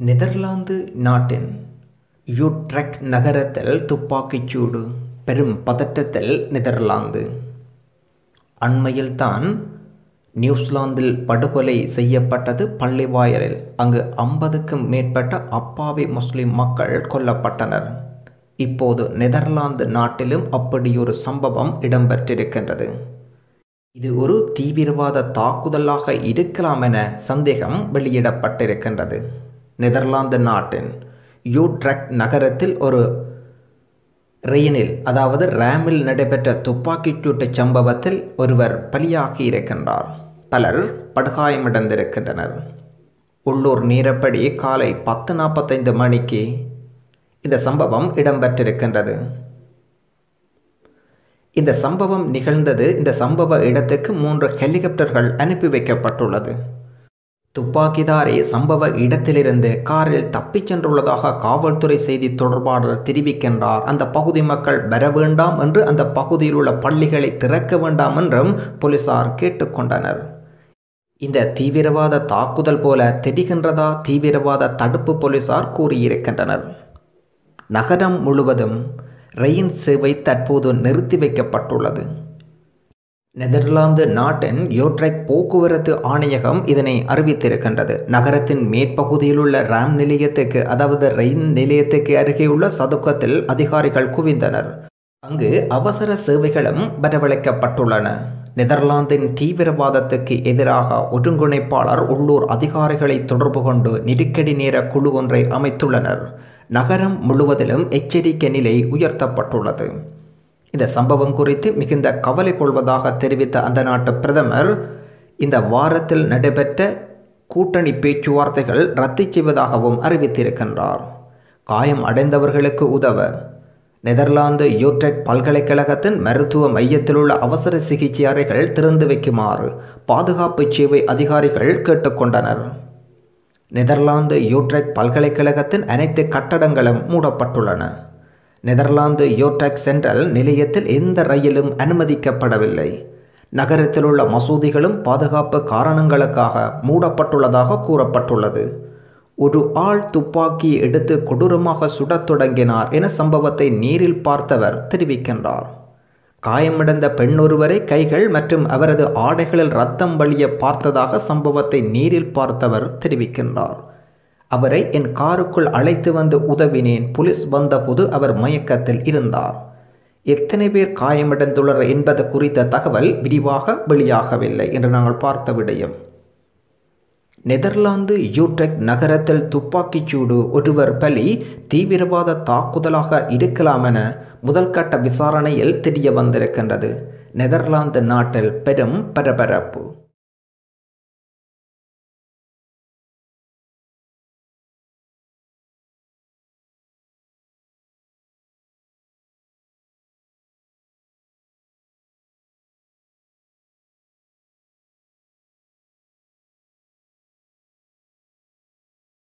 Netherlands நாட்டின் யூட்ரக் நகரத்தில் துப்பாக்கிச் சூடு பெரும் பதற்றத்தில் நெதர்லாந்து. அண்மையில்தான் நியூசிலாந்தில் படுகொலை செய்யப்பட்டது பள்ளிவாயலில். அங்கு ஐம்பதுக்கும் மேற்பட்ட அப்பாவி முஸ்லிம் மக்கள் கொல்லப்பட்டனர். இப்போது நெதர்லாந்து நாட்டிலும் அப்படியொரு சம்பவம் இடம்பெற்றிருக்கின்றது. இது ஒரு தீவிரவாத தாக்குதலாக இருக்கலாம் என சந்தேகம் வெளியிடப்பட்டிருக்கின்றது. நெதர்லாந்து நாட்டின் யூட்ரெக்ட் நகரத்தில் ஒரு ரெயினில் அதாவது ரேமில் நடைபெற்ற துப்பாக்கிச்சூட்டு சம்பவத்தில் ஒருவர் பலியாகி இருக்கின்றார் பலர் படுகாயமடைந்திருக்கின்றனர். உள்ளூர் நேரப்படி காலை பத்து நாற்பத்தைந்து மணிக்கு இந்த சம்பவம் இடம்பெற்றிருக்கின்றது. இந்த சம்பவம் நிகழ்ந்தது இந்த சம்பவ இடத்துக்கு மூன்று ஹெலிகாப்டர்கள் அனுப்பி வைக்கப்பட்டுள்ளது. துப்பாக்கிதாரி சம்பவ இடத்திலிருந்து காரில் தப்பிச் சென்றுள்ளதாக காவல்துறை செய்தி தொடர்பாளர் தெரிவிக்கின்றார். அந்த பகுதி மக்கள் வர வேண்டாம் என்று அந்த பகுதியில் உள்ள பள்ளிகளை திறக்க வேண்டாம் என்றும் போலீசார் கேட்டுக்கொண்டனர். இந்த தீவிரவாத தாக்குதல் போல தெரிகின்றதா? தீவிரவாத தடுப்பு போலீசார் கூறியிருக்கின்றனர். நகரம் முழுவதும் ரயில் சேவை தற்போது நிறுத்தி வைக்கப்பட்டுள்ளது. நெதர்லாந்து நாட்டின் யோட்ரெக் போக்குவரத்து ஆணையகம் இதனை அறிவித்திருக்கின்றது. நகரத்தின் மேற்பகுதியில் உள்ள ராம் நிலையத்துக்கு அதாவது ரயில் நிலையத்துக்கு அருகே உள்ள சதுக்கத்தில் அதிகாரிகள் குவிந்தனர். அங்கு அவசர சேவைகளும் வரவழைக்கப்பட்டுள்ளன. நெதர்லாந்தின் தீவிரவாதத்துக்கு எதிராக ஒருங்கிணைப்பாளர் உள்ளூர் அதிகாரிகளை தொடர்பு கொண்டு நெருக்கடி நேர குழு ஒன்றை அமைத்துள்ளனர். நகரம் முழுவதிலும் எச்சரிக்கை நிலை உயர்த்தப்பட்டுள்ளது. இந்த சம்பவம் குறித்து மிகுந்த கவலை கொள்வதாக தெரிவித்த அந்த நாட்டு பிரதமர் இந்த வாரத்தில் நடைபெற்ற கூட்டணி பேச்சுவார்த்தைகள் ரத்து செய்வதாகவும் அறிவித்திருக்கின்றார். காயம் அடைந்தவர்களுக்கு உதவ நெதர்லாந்து யூட்ரெட் பல்கலைக்கழகத்தின் மருத்துவ மையத்தில் உள்ள அவசர சிகிச்சை அறைகள் திறந்து வைக்குமாறு பாதுகாப்பு சேவை அதிகாரிகள் கேட்டுக்கொண்டனர். நெதர்லாந்து யூட்ரெட் பல்கலைக்கழகத்தின் அனைத்து கட்டடங்களும் மூடப்பட்டுள்ளன. நெதர்லாந்து யோட்ரெக் சென்ட்ரல் நிலையத்தில் எந்த ரயிலும் அனுமதிக்கப்படவில்லை. நகரத்தில் உள்ள மசூதிகளும் பாதுகாப்பு காரணங்களுக்காக மூடப்பட்டுள்ளதாக கூறப்பட்டுள்ளது. ஒரு ஆள் துப்பாக்கி எடுத்து கொடூரமாக சுடத் தொடங்கினார் என சம்பவத்தை நேரில் பார்த்தவர் தெரிவிக்கின்றார். காயமடைந்த பெண்ணொருவரை கைகள் மற்றும் அவரது ஆடைகளில் ரத்தம் வழிய பார்த்ததாக சம்பவத்தை நேரில் பார்த்தவர் தெரிவிக்கின்றார். அவரை என் காருக்குள் அழைத்து வந்து உதவினேன். போலீஸ் வந்தபோது அவர் மயக்கத்தில் இருந்தார். எத்தனை பேர் காயமடைந்துள்ளனர் என்பது குறித்த தகவல் விரிவாக வெளியாகவில்லை என்று நாங்கள் பார்த்த விடயம். நெதர்லாந்து யூட்ரெக் நகரத்தில் துப்பாக்கிச்சூடு. ஒருவர் பலி தீவிரவாத தாக்குதலாக இருக்கலாம் என முதல் கட்ட விசாரணையில் தெரிய வந்திருக்கின்றது. நெதர்லாந்து நாட்டில் பெரும் பரபரப்பு.